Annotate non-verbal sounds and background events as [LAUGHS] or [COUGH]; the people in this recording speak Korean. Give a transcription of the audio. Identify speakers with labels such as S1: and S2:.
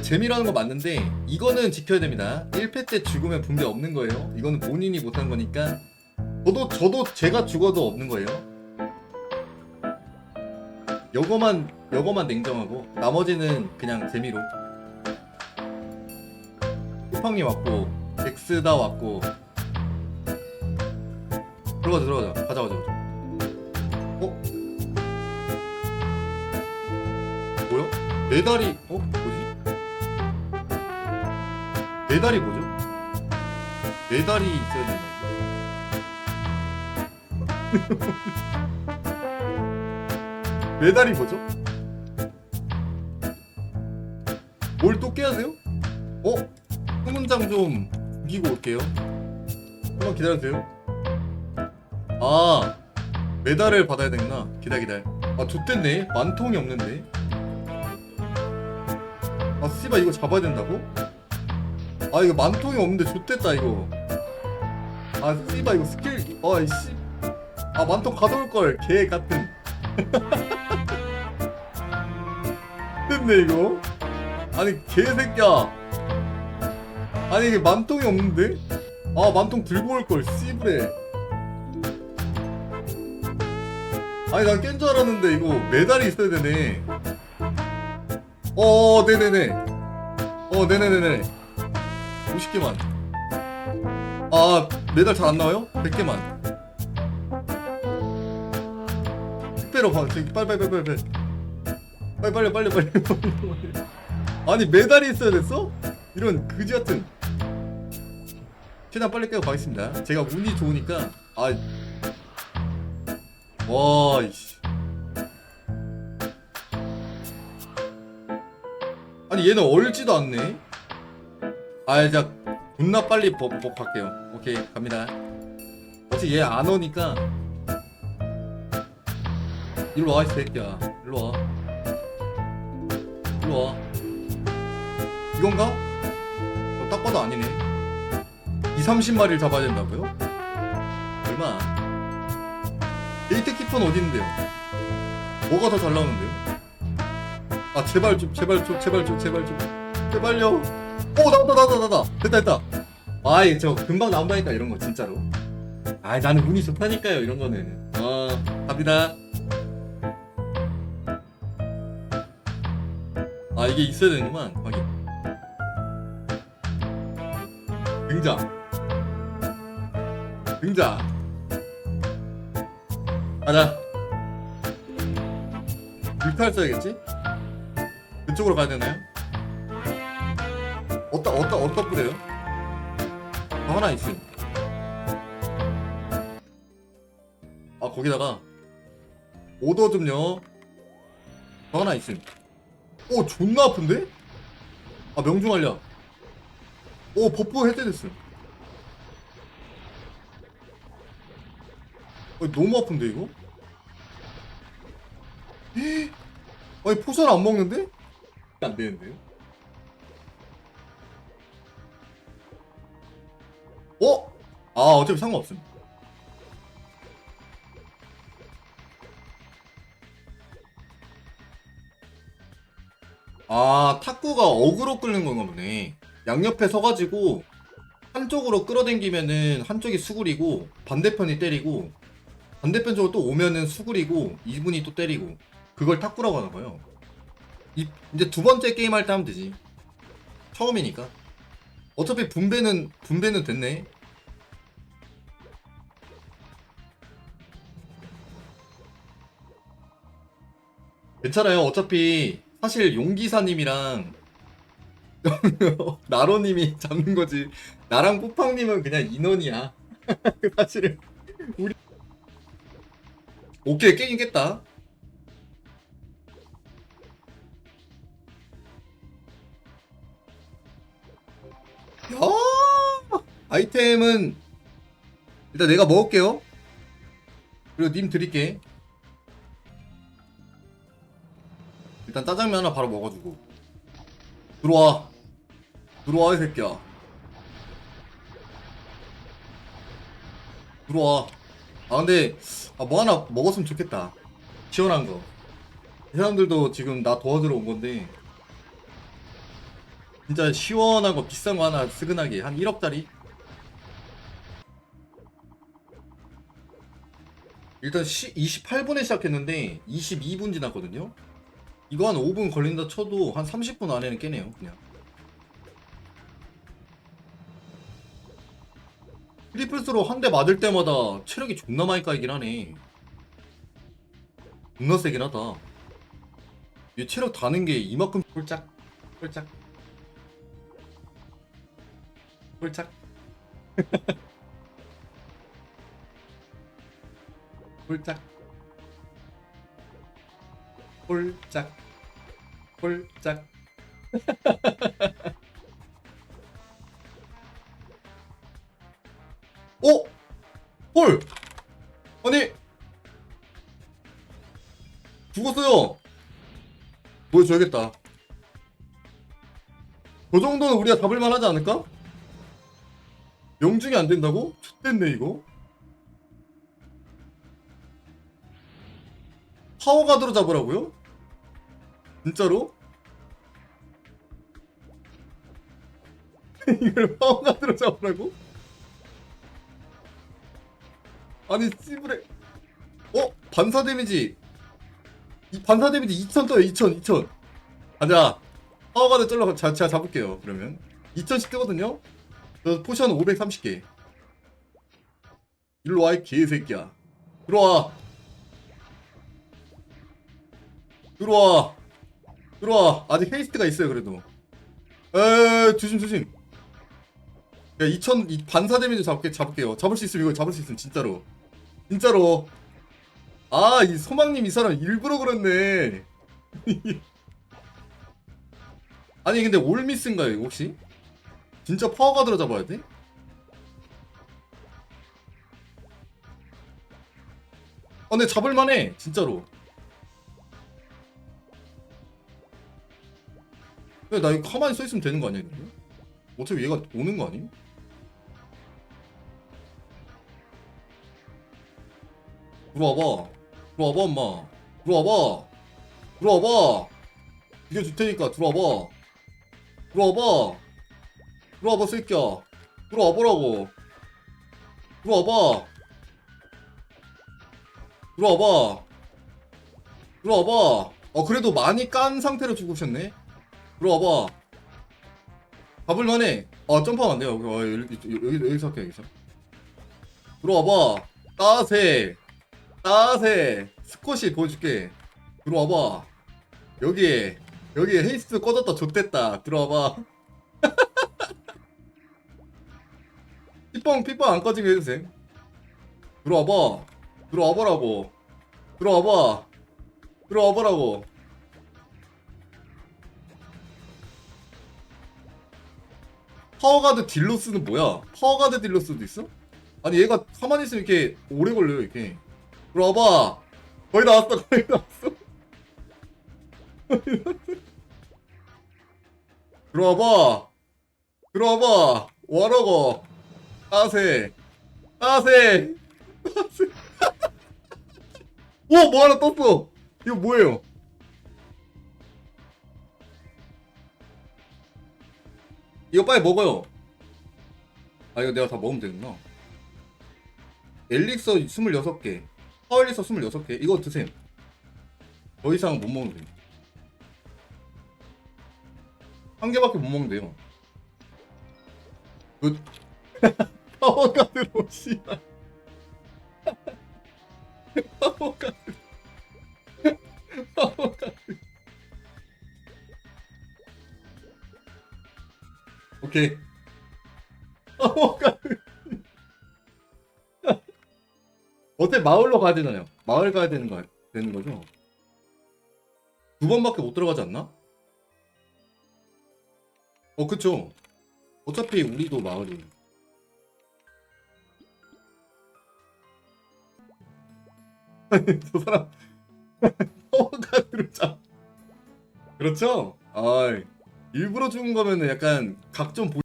S1: 그 재미라는 거 맞는데 이거는 지켜야 됩니다. 1패 때 죽으면 분배 없는 거예요. 이거는 본인이 못한 거니까 저도 저도 제가 죽어도 없는 거예요. 요거만 요거만 냉정하고 나머지는 그냥 재미로. 쿠팡이 왔고 엑스다 왔고. 들어가자 들어가자. 가자 가자 가자. 어? 뭐야? 메달이 어? 메달이 뭐죠? 메달이 있어야 된다 [LAUGHS] 메달이 뭐죠? 뭘 또 깨야 돼요? 어? 후문장 좀 죽이고 올게요 한번 기다려주세요 아 메달을 받아야 되구나 기다 기다 아 좋댔네 만통이 없는데 아 씨발 이거 잡아야 된다고? 아 이거 만통이 없는데 좋댔다 이거. 아 씨발 이거 스킬. 아이씨. 아 만통 가져올걸. 개 같은. [LAUGHS] 됐네 이거. 아니 개새끼야. 아니 이게 만통이 없는데? 아 만통 들고 올걸 씨부레. 아니 난 깬 줄 알았는데 이거 메달이 있어야 되네. 어 네네네. 어 네네네네 50개만. 아 매달 잘 안 나와요? 100개만. 택배로 봐. 저기 빨빨빨빨빨 빨리 빨리 빨리 빨리 빨리. 아니 매달이 있어야 됐어? 이런 그지 같은. 최대한 빨리 깨고 가겠습니다. 제가 운이 좋으니까. 아. 와, 이씨. 아니, 얘는 얼지도 않네? 아, 이제, 존나 빨리 법, 법할게요. 오케이, 갑니다. 어차피 얘 안 오니까. 일로 와, 이 새끼야. 일로 와. 일로 와. 이건가? 어, 딱 봐도 아니네. 2, 30마리를 잡아야 된다고요? 얼마? 데이트 키퍼는 어디 있는데요? 뭐가 더 잘 나오는데요? 아 제발 좀 제발 좀 제발 좀 제발 좀 제발요 오 나왔다 나왔다 나왔다. 됐다 됐다. 아이 저 금방 나온다니까 이런 거 진짜로. 아이 나는 운이 좋다니까요 이런 거는. 어 갑니다. 아 이게 있어야 되는구만 확인. 등장. 등장. 가자. 뮤탈 써야겠지? 그쪽으로 가야 되나요? 어디다 어디다 뿌려요? 어, 하나 있음. 아 거기다가 오더 좀요. 어, 하나 있음. 오 존나 아픈데? 아 명중 알려. 오 버프 해제됐어. 어, 너무 아픈데 이거? 에이, 아니 포션 안 먹는데? 안 되는데요? 아 어차피 상관없음. 아 탁구가 어그로 끓는 건가 보네. 양옆에 서가지고 한쪽으로 끌어당기면은 한쪽이 수굴이고 반대편이 때리고 반대편 쪽으로 또 오면은 수굴이고 이분이 또 때리고 그걸 탁구라고 하나 봐요. 이, 이제 두 번째 게임 할 때 하면 되지. 처음이니까. 어차피 분배는 분배는 됐네. 괜찮아요. 어차피 사실 용기사님이랑 [LAUGHS] 나로님이 잡는 거지. 나랑 뿌팡님은 그냥 인원이야. [LAUGHS] 사실은 우리 오케이 깨긴 깼다. 야 아이템은 일단 내가 먹을게요. 그리고 님 드릴게. 일단 짜장면 하나 바로 먹어주고. 들어와. 들어와 이 새끼야. 들어와. 아 근데 아, 뭐 하나 먹었으면 좋겠다. 시원한 거. 이 사람들도 지금 나 도와주러 온 건데. 진짜 시원한 거 비싼 거 하나 스근하게. 한 1억짜리? 일단 시, 28분에 시작했는데 22분 지났거든요 이거 한 5분 걸린다 쳐도 한 30분 안에는 깨네요 그냥. 트리플스로 한 대 맞을 때마다 체력이 존나 많이 까이긴 하네. 존나 세긴 하다. 이 체력 다는 게 이만큼 홀짝 홀짝. 홀짝. [LAUGHS] 홀짝 홀짝 홀짝 [LAUGHS] 오! 헐! 아니 죽었어요 보여줘야겠다 그 정도는 우리가 잡을만 하지 않을까? 명중이 안 된다고? X됐네 이거 파워가드로 잡으라고요? 진짜로? [LAUGHS] 이걸 파워가드로 잡으라고? 아니 씨브레. 어? 반사 데미지. 이 반사 데미지 2000 떠요 2000 2000 가자. 파워가드 쩔러 자, 제가 잡을게요 그러면. 2000씩 뜨거든요? 저 포션 530개. 일로 와이 개새끼야. 들어와. 들어와 들어와. 아직 헤이스트가 있어요 그래도. 에 조심 조심. 야 2000, 이 반사 데미지 잡게, 잡을게요. 잡을 수 있으면 이거 잡을 수 있으면 진짜로. 진짜로. 아 이 소망님 이 사람 일부러 그랬네. [LAUGHS] 아니 근데 올미스인가요 이거 혹시? 진짜 파워가드로 잡아야 돼? 어 근데 잡을만해 진짜로 근데 나 이거 가만히 써있으면 되는 거 아니야 이거? 어차피 얘가 오는 거 아니? 들어와봐. 들어와봐 엄마. 들어와봐. 들어와봐. 이겨줄 테니까 들어와봐. 들어와봐. 들어와봐 새끼야. 들어와보라고. 들어와봐. 들어와봐. 들어와봐. 어 그래도 많이 깐 상태로 죽으셨네 들어와봐. 잡을만해. 아 점프하면 안 돼요. 어, 여기, 여기, 여기서 할게 여기서. 들어와봐. 따세. 따세. 스쿼시 보여줄게. 들어와봐. 여기에 여기에 헤이스트 꺼졌다 좆됐다. 들어와봐. 삐뻥 삐뻥 안 꺼지게 해주세요. 들어와봐. 들어와보라고. 들어와봐. 들어와보라고 파워가드 딜로스는 뭐야? 파워가드 딜로스도 있어? 아니 얘가 가만히 있으면 이렇게 오래 걸려요 이렇게. 들어와봐. 거의 나왔어 거의 나왔어. 들어와봐. 들어와봐. 와라고 따세. 따세. [LAUGHS] 따세. [LAUGHS] 오! 뭐 하나 떴어. 이거 뭐예요 이거 빨리 먹어요. 아 이거 내가 다 먹으면 되구나. 엘릭서 26개. 파워 엘릭서 26개. 이거 드세요 더 이상 못 먹는데 한 개밖에 못 먹는데요. 굿. [LAUGHS] 파워가드로 씨발. 파워가드 [LAUGHS] 파워가 [LAUGHS] 오케이 파워가드 어때 마을로 가야 되나요? 마을 가야 되는 거 되는 거죠? 두 번밖에 못 들어가지 않나? 어 그쵸 어차피 우리도 마을이 [LAUGHS] 저 사람 [LAUGHS] 파워가드로 잡 그렇죠? 아 일부러 죽은 거면은 약간 각좀